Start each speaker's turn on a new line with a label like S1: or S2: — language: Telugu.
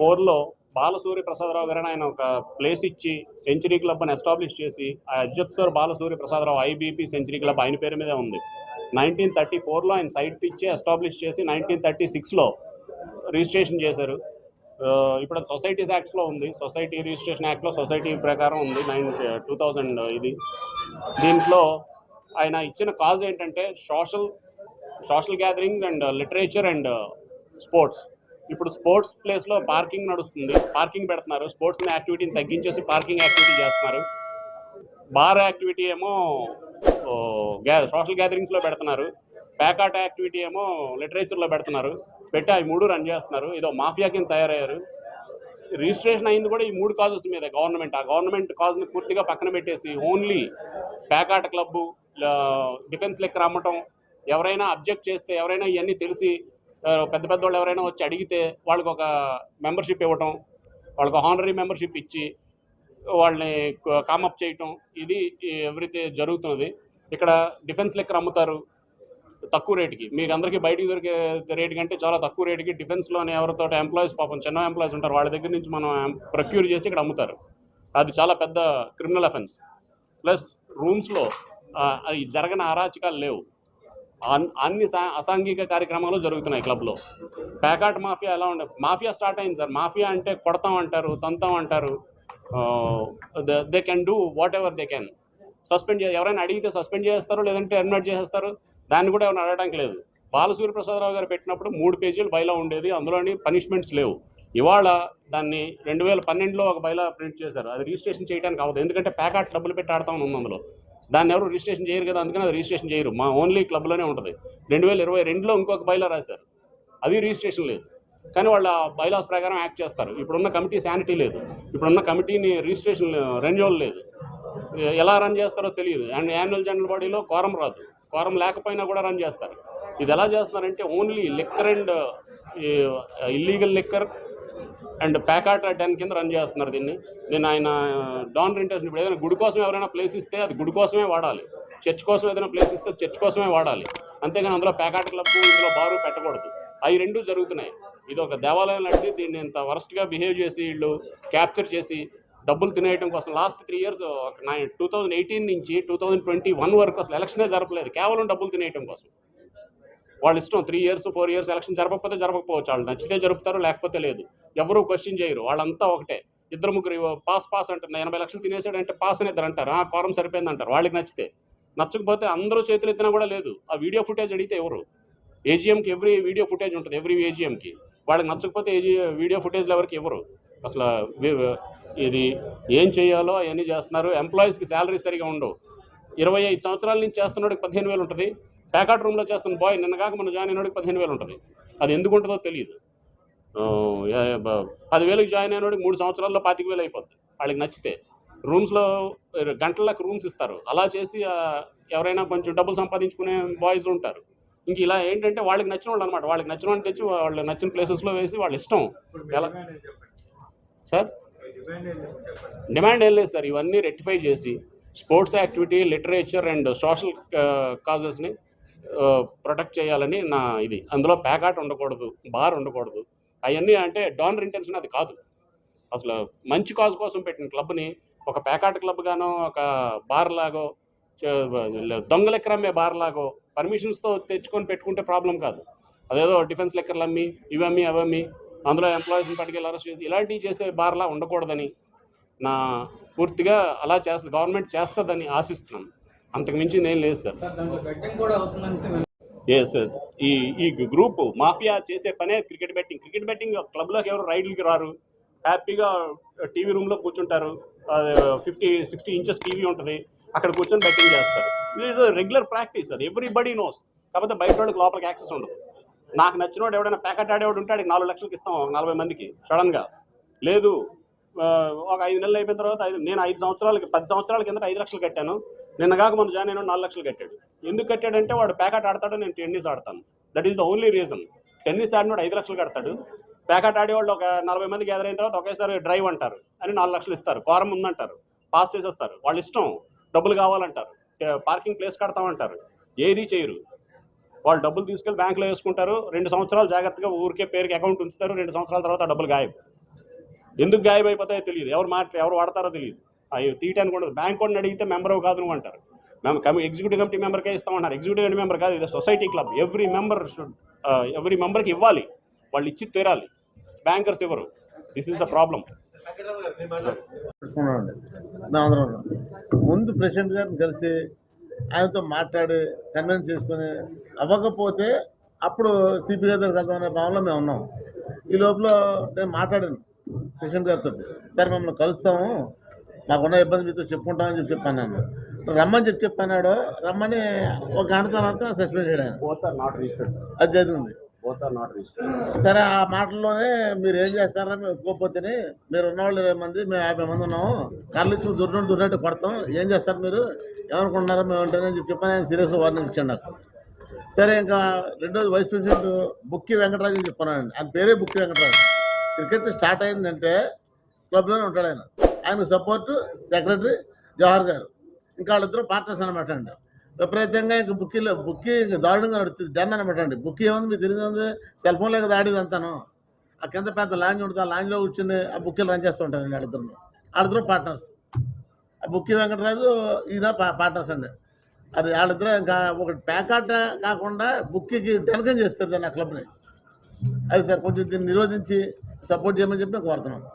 S1: ఫోర్లో బాలసూర్య ప్రసాదరావు గారని ఆయన ఒక ప్లేస్ ఇచ్చి సెంచరీ క్లబ్ అని ఎస్టాబ్లిష్ చేసి ఆ అధ్యక్షుడు Balasurya Prasadarao IBP century club ఆయన పేరు మీదే ఉంది. నైన్టీన్ థర్టీ ఫోర్లో ఆయన సైట్ ఇచ్చి ఎస్టాబ్లిష్ చేసి నైన్టీన్ థర్టీ సిక్స్లో రిజిస్ట్రేషన్ చేశారు ఇప్పుడు అది సొసైటీస్ యాక్ట్స్లో ఉంది. సొసైటీ రిజిస్ట్రేషన్ యాక్ట్లో సొసైటీ ప్రకారం ఉంది నైన్ టూ థౌజండ్ ఇది. దీంట్లో ఆయన ఇచ్చిన కాజ్ ఏంటంటే social social gathering and literature and sports ఇప్పుడు స్పోర్ట్స్ ప్లేస్లో పార్కింగ్ నడుస్తుంది. పార్కింగ్ పెడుతున్నారు. స్పోర్ట్స్ యాక్టివిటీని తగ్గించేసి పార్కింగ్ యాక్టివిటీ చేస్తున్నారు. బార్ యాక్టివిటీ ఏమో గ్యా సోషల్ గ్యాదరింగ్స్లో పెడుతున్నారు. ప్యాకాట్ యాక్టివిటీ ఏమో లిటరేచర్లో పెడుతున్నారు. పెట్టి అవి మూడు రన్ చేస్తున్నారు. ఇదో మాఫియా కింద తయారయ్యారు. రిజిస్ట్రేషన్ అయింది కూడా ఈ మూడు కాజెస్ మీద గవర్నమెంట్. ఆ గవర్నమెంట్ కాజ్ని పూర్తిగా పక్కన పెట్టేసి ఓన్లీ ప్యాకాట క్లబ్బు డిఫెన్స్ లెక్క రమ్మటం ఎవరైనా అబ్జెక్ట్ చేస్తే ఎవరైనా ఇవన్నీ తెలిసి పెద్ద పెద్ద వాళ్ళు ఎవరైనా వచ్చి అడిగితే వాళ్ళకి ఒక మెంబర్షిప్ ఇవ్వటం వాళ్ళకి హానరీ మెంబర్షిప్ ఇచ్చి వాళ్ళని కామప్ చేయటం ఇది ఎవరైతే జరుగుతున్నది ఇక్కడ డిఫెన్స్ లెక్కర్ అమ్ముతారు తక్కువ రేటుకి మీకు అందరికీ బయటికి దొరికే రేటు కంటే చాలా తక్కువ రేటుకి డిఫెన్స్లోనే ఎవరితో ఎంప్లాయీస్ పాపం చిన్న ఎంప్లాయీస్ ఉంటారు వాళ్ళ దగ్గర నుంచి మనం ప్రొక్యూర్ చేసి ఇక్కడ అమ్ముతారు. అది చాలా పెద్ద క్రిమినల్ అఫెన్స్ ప్లస్ రూమ్స్లో అది జరగని అరాచకాలు లేవు. అన్ని సా- అసాంఘిక కార్యక్రమాలు జరుగుతున్నాయి క్లబ్లో. ప్యాకాట్ మాఫియా ఎలా ఉండే మాఫియా స్టార్ట్ అయింది సార్. మాఫియా అంటే కొడతాం అంటారు తంతాం అంటారు they can do whatever they can suspend చే ఎవరైనా అడిగితే సస్పెండ్ చేస్తారు లేదంటే టెర్మినేట్ చేసేస్తారు దాన్ని కూడా ఎవరైనా అడగడానికి లేదు. బాలసూర్య ప్రసాదరావు గారు పెట్టినప్పుడు మూడు పేజీలు బయలా ఉండేది అందులోని పనిష్మెంట్స్ లేవు. ఇవాళ దాన్ని రెండు వేల పన్నెండులో ఒక బైలా ప్రింట్ చేశారు. అది రిజిస్ట్రేషన్ చేయడానికి అవ్వదు. ఎందుకంటే ప్యాకాట్ డబ్బులు పెట్టి ఆడతామని ఉంది అందులో. దాన్ని ఎవరు రిజిస్ట్రేషన్ చేయరు కదా అందుకని అది రిజిస్ట్రేషన్ చేయరు. మా ఓన్లీ క్లబ్లోనే ఉంటుంది. రెండు వేల ఇరవై రెండులో ఇంకొక బైలా రాశారు. అది రిజిస్ట్రేషన్ లేదు. కానీ వాళ్ళ బైలాస్ ప్రకారం యాక్ట్ చేస్తారు. ఇప్పుడున్న కమిటీ శానిటీ లేదు. ఇప్పుడున్న కమిటీని రిజిస్ట్రేషన్ రెన్యువల్ లేదు. ఎలా రన్ చేస్తారో తెలియదు. అండ్ యాన్యువల్ జనరల్ బాడీలో కోరం రాదు. కోరం లేకపోయినా కూడా రన్ చేస్తారు. ఇది ఎలా చేస్తున్నారంటే only liquor and illegal liquor and ప్యాకాట్ డ్యాన్ కింద రన్ చేస్తున్నారు దీన్ని. దీన్ని ఆయన డాన్ రెంటర్స్ ఇప్పుడు ఏదైనా గుడి కోసం ఎవరైనా ప్లేస్ ఇస్తే అది గుడి కోసమే వాడాలి. చర్చ్ కోసం ఏదైనా ప్లేస్ ఇస్తే చర్చ్ కోసమే వాడాలి. అంతేగాని అందులో ప్యాకాట్ క్లబ్ ఇందులో బారు పెట్టకూడదు. అవి రెండు జరుగుతున్నాయి. ఇది ఒక దేవాలయం లాంటిది. దీన్ని ఇంత వరస్ట్గా బిహేవ్ చేసి వీళ్ళు క్యాప్చర్ చేసి డబ్బులు తినేయడం కోసం last three years nine two thousand eighteen నుంచి టూ థౌజండ్ ట్వంటీ వన్ వరకు అసలు ఎలక్షనే జరపలేదు. కేవలం డబ్బులు తినేయడం కోసం. వాళ్ళ ఇష్టం three years four years election జరపకపోతే జరపకపోవచ్చు. వాళ్ళు నచ్చితే జరుపుతారు లేకపోతే లేదు. ఎవరు క్వశ్చన్ చేయరు. వాళ్ళంతా ఒకటే. ఇద్దరు ముగ్గురు పాస్ పాస్ అంటారు ఎనభై లక్షలు తినేసాడు అంటే పాస్ అని ఇద్దరు అంటారు. ఆ కోరం సరిపోయింది అంటారు వాళ్ళకి నచ్చితే. నచ్చకపోతే అందరూ చేతులు ఎత్తినా కూడా లేదు. ఆ వీడియో ఫుటేజ్ అడిగితే ఎవరు? ఏజీఎంకి ఎవ్రీ వీడియో ఫుటేజ్ ఉంటుంది. ఎవ్రీ ఏజీఎంకి వాళ్ళకి నచ్చకపోతే ఏజీ వీడియో ఫుటేజ్లు ఎవరికి ఎవరు? అసలు ఇది ఏం చేయాలో అవన్నీ చేస్తున్నారు. ఎంప్లాయీస్కి శాలరీ సరిగా ఉండవు. ఇరవై ఐదు సంవత్సరాల నుంచి చేస్తున్నాడు పదిహేను వేలు ఉంటుంది. ప్యాకాట్ రూమ్లో చేస్తున్న బాయ్ నిన్న కాక మన జాయిన్ అయినోడికి పదిహేను వేలు ఉంటుంది. అది ఎందుకు ఉంటుందో తెలియదు పదివేలకు జాయిన్ అయినోడికి మూడు సంవత్సరాల్లో పాతిక వేలు అయిపోద్ది. వాళ్ళకి నచ్చితే. రూమ్స్లో గంటలకు రూమ్స్ ఇస్తారు. అలా చేసి ఎవరైనా కొంచెం డబ్బులు సంపాదించుకునే బాయ్స్ ఉంటారు. ఇంక ఇలా ఏంటంటే వాళ్ళకి నచ్చిన వాళ్ళు అనమాట వాళ్ళకి నచ్చిన వాళ్ళు తెచ్చి వాళ్ళు నచ్చిన ప్లేసెస్లో వేసి వాళ్ళ ఇష్టం. ఎలా సార్? డిమాండ్ ఏం లేదు సార్. ఇవన్నీ రెక్టిఫై చేసి sports activity literature and social కాజెస్ని protect చేయాలని నా ఇది. అందులో ప్యాకాట్ ఉండకూడదు బార్ ఉండకూడదు. అవన్నీ అంటే డానర్ ఇంటెన్షన్ అది కాదు. అసలు మంచి కాజ్ కోసం పెట్టిన క్లబ్ని ఒక ప్యాకాట్ క్లబ్ గానో ఒక బార్ లాగో చే- దొంగ లెక్కరమ్మే బార్ లాగో పర్మిషన్స్తో తెచ్చుకొని పెట్టుకుంటే ప్రాబ్లం కాదు. అదేదో డిఫెన్స్ లెక్కర్లు అమ్మి ఇవమ్మి అవమ్మి అందులో ఎంప్లాయీస్ని పట్టుకెళ్ళి అరెస్ట్ చేసి ఇలాంటివి చేసే బార్లా ఉండకూడదని నా పూర్తిగా అలా చేస్తుంది గవర్నమెంట్ చేస్తుందని ఆశిస్తున్నాను. అంతకు మించి నేను లేదు సార్.
S2: సార్
S1: ఎస్ ఈ ఈ గ్రూప్ మాఫియా చేసే పనే క్రికెట్ బెట్టింగ్ క్రికెట్ బెట్టింగ్ క్లబ్లోకి ఎవరు రైడ్లకి రారు. హ్యాపీగా టీవీ రూమ్లో కూర్చుంటారు. ఫిఫ్టీ సిక్స్టీ ఇంచెస్ టీవీ ఉంటుంది. అక్కడ కూర్చొని బెట్టింగ్ చేస్తారు. ఇది రెగ్యులర్ ప్రాక్టీస్ అది ఎవ్రీబడి నోస్ కాకపోతే బయట వాళ్ళకి లోపలికి యాక్సెస్ ఉండదు. నాకు నచ్చినోడు ఎవడైనా ప్యాకెట్ ఆడేవాడు ఉంటే నాలుగు లక్షలకి ఇస్తాం నలభై మందికి సడన్గా లేదు ఒక ఐదు నెలలు అయిపోయిన తర్వాత ఐదు నేను ఐదు సంవత్సరాలకి పది సంవత్సరాల కింద ఐదు లక్షలు కట్టాను. నిన్న కాక మన జాయిన్ అయిన నాలుగు లక్షలు కట్టాడు. ఎందుకు కట్టాడంటే వాడు ప్యాకెట్ ఆడతాడు నేను టెన్నిస్ ఆడతాను. That is the only reason tennis ఆడినోడు ఐదు లక్షలు కడతాడు. ప్యాకెట్ ఆడేవాళ్ళు ఒక నలభై మంది గ్యాదర్ అయిన తర్వాత ఒకేసారి డ్రైవ్ అంటారు. అని నాలుగు లక్షలు ఇస్తారు. కోరం ఉందంటారు. పాస్ చేసేస్తారు. వాళ్ళు ఇష్టం డబ్బులు కావాలంటారు. పార్కింగ్ ప్లేస్ కడతామంటారు. ఏది చేయరు. వాళ్ళు డబ్బులు తీసుకెళ్ళి బ్యాంకులో వేసుకుంటారు. రెండు సంవత్సరాలు జాగ్రత్తగా ఊరికే పేరుకి అకౌంట్ ఉంచుతారు. రెండు సంవత్సరాల తర్వాత డబ్బులు గాయబు. ఎందుకు గాయబైపోతాయో తెలియదు. ఎవరు మాట ఎవరు వాడతారో తెలియదు. అవి తీయటానికి ఉండదు. బ్యాంక్ వాడిని అడిగితే మెంబర్ కాదు నువ్వు అంటారు మేము కమి ఎగ్జిక్యూటివ్ కమిటీ మెంబర్కే ఇస్తామన్నారు ఎగ్జిక్యూటివ్ కమిటీ మెంబర్ కాదు ఇది society club. Every member every మెంబర్కి ఇవ్వాలి. వాళ్ళు ఇచ్చి తీరాలి. బ్యాంకర్స్ ఇవ్వరు దిస్ ఇస్ ద ప్రాబ్లం
S3: ముందు ప్రెసిడెంట్ గారిని కలిసి ఆయనతో మాట్లాడి కన్విన్స్ చేసుకుని అవ్వకపోతే అప్పుడు సిపి గారి కలుద్దాం అనే భావనలో మేము ఉన్నాం. ఈ లోపల నేను మాట్లాడాను ప్రెసిడెంట్ గారితో సరే మమ్మల్ని కలుస్తాము. మాకున్న ఇబ్బంది మీతో చెప్పుకుంటామని చెప్పి చెప్పాను రమ్మని చెప్పి చెప్పన్నాడు రమ్మని ఒక గంట తర్వాత సస్పెండ్ చేయడం
S1: both are not registered sir
S3: అది జరిగింది. సరే ఆ మాటల్లోనే మీరు ఏం చేస్తారా మేము ఒప్పుకోకపోతేనే మీరు ఉన్నవాళ్ళు ఇరవై మంది మేము యాభై మంది ఉన్నాము. కళ్ళు ఇచ్చి దుర్నట్టు దుర్నట్టు కొడతాం. ఏం చేస్తారు మీరు? ఏమనుకుంటున్నారో మేము ఉంటానని చెప్పి చెప్పని. ఆయన సీరియస్గా వార్నింగ్ ఇచ్చాడు నాకు. సరే ఇంకా రెండోది వైస్ ప్రెసిడెంట్ బుక్కి వెంకటరాజు చెప్పానండి ఆయన పేరే బుక్కి వెంకటరాజు. క్రికెట్ స్టార్ట్ అయిందంటే క్లబ్లోనే ఉంటాడు ఆయన. ఆయన సపోర్టు సెక్రటరీ జవహర్ గారు. ఇంకా వాళ్ళిద్దరు పార్ట్నర్స్ అనమాట అండి. విపరీతంగా ఇంక బుక్కీలో బుక్కీ ఇంకా దారుణంగా నడుస్తుంది. డన్ అనమాట అండి. బుక్ ఏముంది? మీకు తెలియదు సెల్ ఫోన్ లేక దాడేది అంతాను. ఆ కింద పెద్ద లాంజ్ ఉంటుంది. ఆ లాంజ్లో కూర్చుని ఆ బుక్కీలు రన్ చేస్తూ ఉంటారండి వాళ్ళిద్దరు వాళ్ళిద్దరు పార్ట్నర్స్. ఆ బుక్కీ వెంకటరాజు ఈయన పా పార్ట్నర్స్ అండి. అది వాళ్ళిద్దరు ఇంకా ఒకటి ప్యాకాట కాకుండా బుక్కీకి టెనకం చేస్తారు దాన్ని ఆ క్లబ్ని. అది సార్ కొంచెం దీన్ని నిరోధించి సపోర్ట్ చేయమని చెప్పి కోరుతున్నాను.